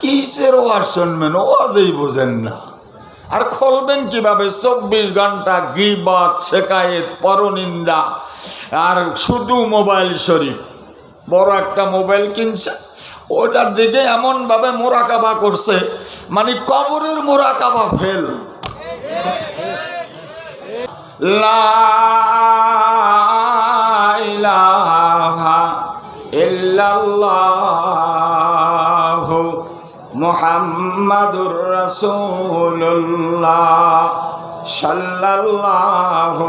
কিসের ওয়াজ শুনবেন? ওয়াজই বোঝেন না। আর খুলবেন কীভাবে? চব্বিশ ঘণ্টা গিবাদ শেখায়েত, পরনিন্দা, আর শুধু মোবাইল শরীফ। বড় একটা মোবাইল কিনছে। ওটার দিকে এমনভাবে মোরাকাবা করছে মানে কবরের মোরাকাবা ফেল। লা ইলাহা ইল্লাল্লাহু। মোহাম্মদুর রসুল্লাহ সাল্লাল্লাহু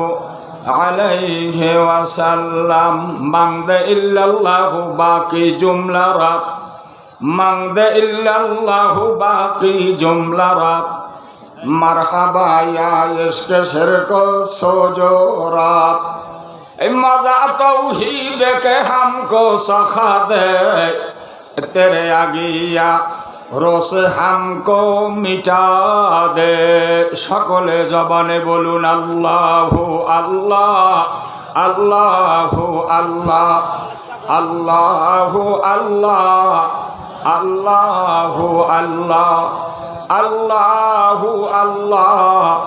আলাইহে ওয়াসাল্লাম। মাংদে ইল্লাল্লাহু বাকি জুমলা রাব মাংদে ইল্লাল্লাহু বাকি জুমলা রাব মারহাবা ইয়া ইশকে শিরক সোজো রাত মজা তৌহিদ কে হামকো সখা দে। তেরে আগিয়া রোস হামকো মিটা দে। সকলে জবানে বলুন, আল্লাহ আল্লাহ আল্লাহ আল্লাহ আল্লাহ আল্লাহ আল্লাহ আল্লাহ আল্লাহ আল্লাহ।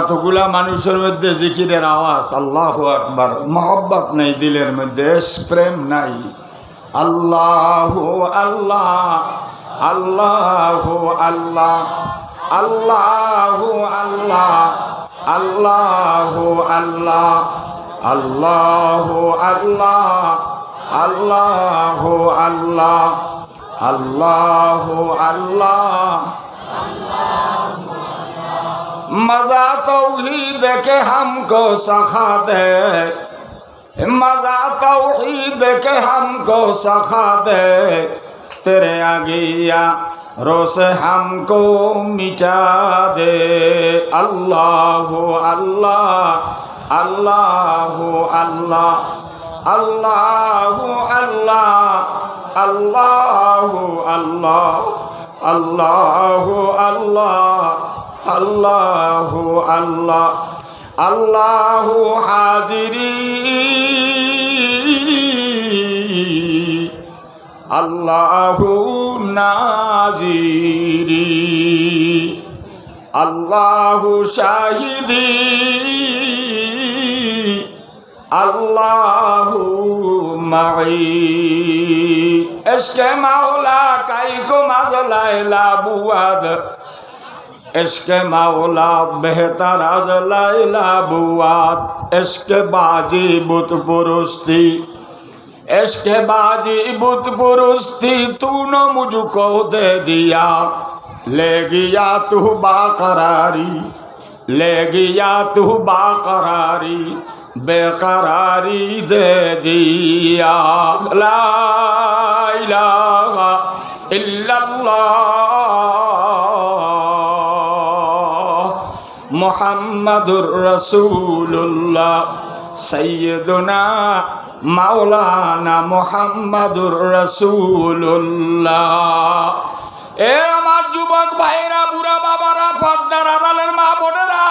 এতগুলা মানুষের মধ্যে জিকিরের আওয়াজ, আল্লাহ আকবার। মহব্বত নেই দিলের মধ্যে প্রেম নাই। আল্লাহ আল্লাহ আল্লাহ আল্লাহ আল্লাহ আল্লাহ আল্লাহ আল্লাহ আল্লাহ আল্লাহ আল্লাহ আল্লাহ আল্লাহ আল্লাহ मजा तौहीद के हमको सखा दे मजा तौहीद के हमको सखा दे तेरे आगिया रोस हमको मिटा दे अल्लाह अल्लाह अल्लाह अल्लाह अल्लाह अल्लाह अल्लाह अल्लाह अल्लाह अल्लाह अल्लाह अल्लाह আল্লাহ হাজিরি। আল্লাহ নাজিরি। আল্লাহ শাহিদি। আল্লাহ মাই এসকে মাওলা কাইকো মাজলাইলা বুয়াদ। اس کے مولا بہتر از لیلا بوات کے باجی بت پرستی کے باجی بت پرستی تو نے مجھ کو دے دیا۔ لے گیا تو باقراری، لے گیا تو باقراری بے قراری دے دیا۔ لا الہ الا اللہ۔ মোহাম্মদুর রসুল্লাহ সৈয়দনা মাওলানা মোহাম্মদুর রসুল্লাহ এ আমার যুবক ভাইরা, বুড়া বাবারা, পর্দার আড়ালের মা বোনেরা,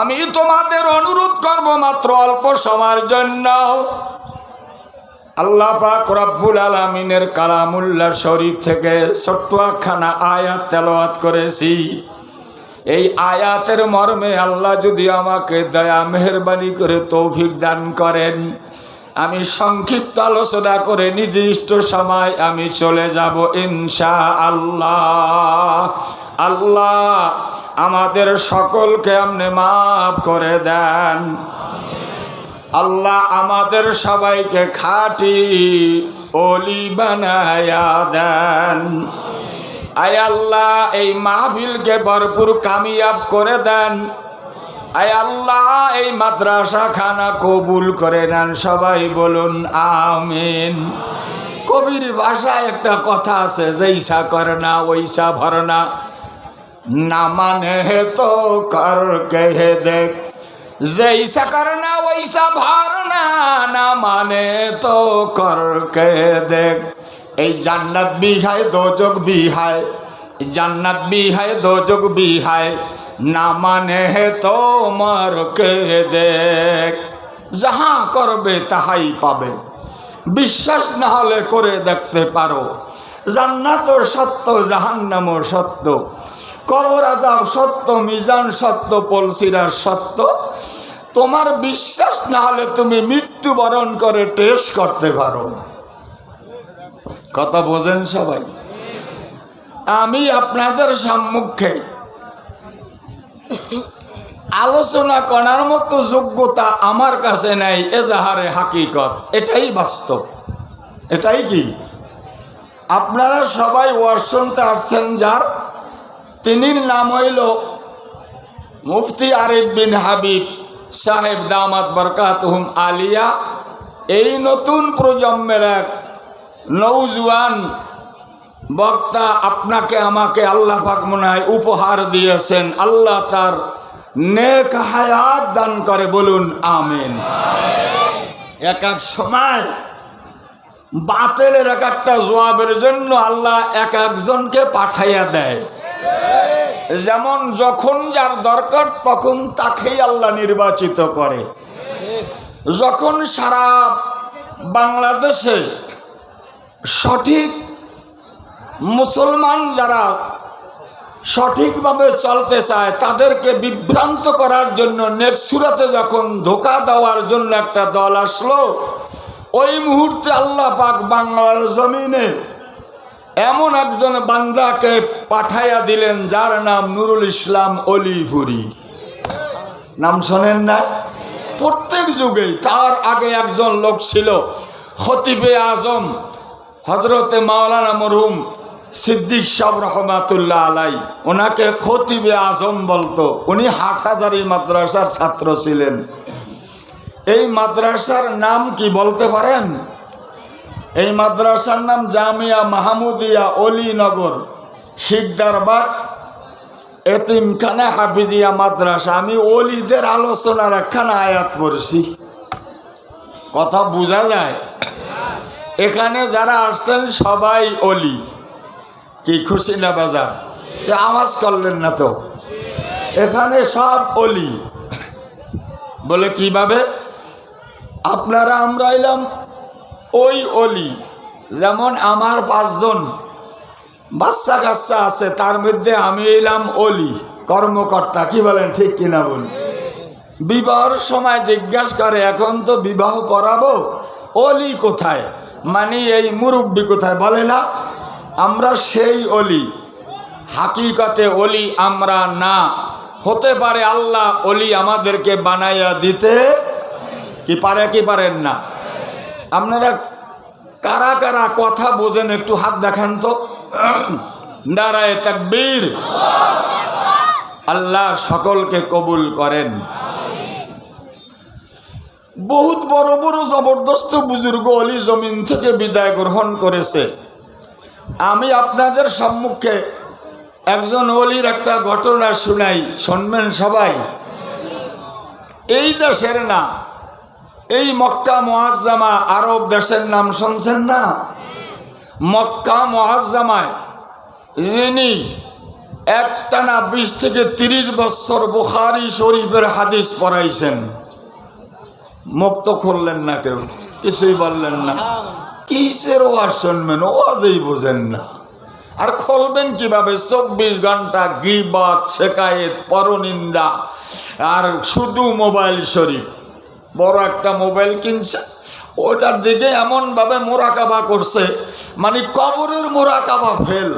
আমি তোমাদের অনুরোধ করব মাত্র অল্প সময়ের জন্য। আল্লাহ পাক রব্বুল আলমিনের কালামুল্লাহ শরীফ থেকে ছোট্ট একখানা আয়াত তেলাওয়াত করেছি। এই আয়াতের মর্মে আল্লাহ যদি আমাকে দয়া, মেহরবানি করে তৌফিক দান করেন, আমি সংক্ষিপ্ত আলোচনা করে নির্দিষ্ট সময় আমি চলে যাব ইনশা আল্লাহ আল্লাহ আমাদের সকলকে আপনি মাফ করে দেন। আল্লাহ আমাদের সবাইকে খাটি অলি বানায়া দেন। আয় আল্লাহ, এই মাহফিলকে ভরপুর কামিয়াব করে দেন। আয় আল্লাহ, এই মাদ্রাসা খানা কবুল করে নেন, সবাই বলুন আমিন। কবির ভাষায় একটা কথা আছে যেইসা করে না, ওইসা ভর না। না মানে তো কর কেহে দেখ। যেইসা করে না, ওইসা ভর না না মানে তো কর কেহে দেখ। এই জান্নাত বি হায় দোজক বি হায় জান্নাত বি হায় দোজক বি হায় না মানে হে তো মার কে দেখ, যাহা করবে তাহাই পাবে। বিশ্বাস না হলে করে দেখতে পারো, জান্নাত সত্য জাহান্নামও সত্য। কবর সত্য, মিজান সত্য পলসিরার সত্য। তোমার বিশ্বাস না হলে তুমি মৃত্যুবরণ করে টেস্ট করতে পারো। কথা বোঝেন সবাই। আমি আপনাদের সম্মুখে আলোচনা করার মতো যোগ্যতা আমার কাছে নাই, এজাহারে হাকিকত। এটাই বাস্তব। এটাই কি? আপনারা সবাই ওয়ার শুনতে আসছেন যার, তিনির নাম হইল মুফতি আরিফ বিন হাবিব সাহেব দামাত বরকাতহুম আলিয়া। এই নতুন প্রজন্মের এক নৌজওয়ান বক্তা আপনাকে, আমাকে আল্লাহ পাক মনে হয় উপহার দিয়েছেন। আল্লাহ তার নেক হায়াত দান করে, বলুন আমিন। এক এক সময় বাতেলের এক একটা জবাবের জন্য আল্লাহ এক একজনকে পাঠাইয়া দেয়। যেমন যখন যার দরকার তখন তাকেই আল্লাহ নির্বাচিত করে। যখন সারা বাংলাদেশে সঠিক মুসলমান যারা সঠিকভাবে চলতে চায়, তাদেরকে বিভ্রান্ত করার জন্য নেক্সুরাতে যখন ধোকা দেওয়ার জন্য একটা দল আসলো, ওই মুহূর্তে আল্লাহ পাক বাংলার জমিনে এমন একজন বান্দাকে পাঠাইয়া দিলেন, যার নাম নুরুল ইসলাম অলিপুরি নাম শোনেন না? প্রত্যেক যুগেই তার আগে একজন লোক ছিল, খতিবে আজম। হজরতে মাওলানা মরহুম সিদ্দিক সাহ রহমাতুল্লাহ আলাই ওনাকে খতিবে আজম বলতো। উনি হাটহাজারি মাদ্রাসার ছাত্র ছিলেন। এই মাদ্রাসার নাম কি বলতে পারেন? এই মাদ্রাসার নাম জামিয়া মাহমুদিয়া অলিনগর, শিকদারবাগ, এতিমখানা হাফিজিয়া মাদ্রাসা। আমি অলিদের আলোচনার একখানা আয়াত করছি কথা বোঝা যায়? এখানে যারা আসছেন সবাই অলি। কি খুশি না বাজার? আওয়াজ করলেন না তো। এখানে সব অলি। বলে কীভাবে? আপনারা আমরা এলাম ওই অলি। যেমন আমার পাঁচজন বাচ্চা কাচ্চা আছে, তার মধ্যে আমি এলাম অলি, কর্মকর্তা। কি বলেন, ঠিক কিনা বলি বিবাহর সময় জিজ্ঞাসা করে, এখন তো বিবাহ পড়াবো? অলি কোথায়? মানে এই মুরব্বী কোথায় বলে না? আমরা সেই অলি। হাকিকতে অলি আমরা না। হতে পারে আল্লাহ অলি আমাদেরকে বানাইয়া দিতে কি পারে কি পারেন না? আপনারা কারা কারা কথা বোঝেন একটু হাত দেখান তো। নারায় তাকবীর। আল্লাহ সকলকে কবুল করেন। বহুত বড় বড় জবরদস্ত বুজুর্গ অলি জমিন থেকে বিদায় গ্রহণ করেছে। আমি আপনাদের সম্মুখে একজন অলির একটা ঘটনা শুনাই, শুনবেন সবাই। এই দেশের না, এই মক্কা মহাজ্জামা আরব দেশের নাম শুনছেন না? মক্কা মহাজ্জামায় যিনি একটানা বিশ থেকে তিরিশ বছর বুখারি শরীফের হাদিস পড়াইছেন। মুক্ত করলেন না কেউ, কিছুই বললেন না। কিসের ওয়াজ শুনবেন? ওয়াজেই বোঝেন না। আর খুলবেন কীভাবে? চব্বিশ ঘণ্টা গিবাদ শেখায়েত, পরনিন্দা, আর শুধু মোবাইল শরীফ। বড় একটা মোবাইল কিনছে। ওটার দিকে এমনভাবে মোরাকাবা করছে মানে কবরের মোরাকাবা ফেল।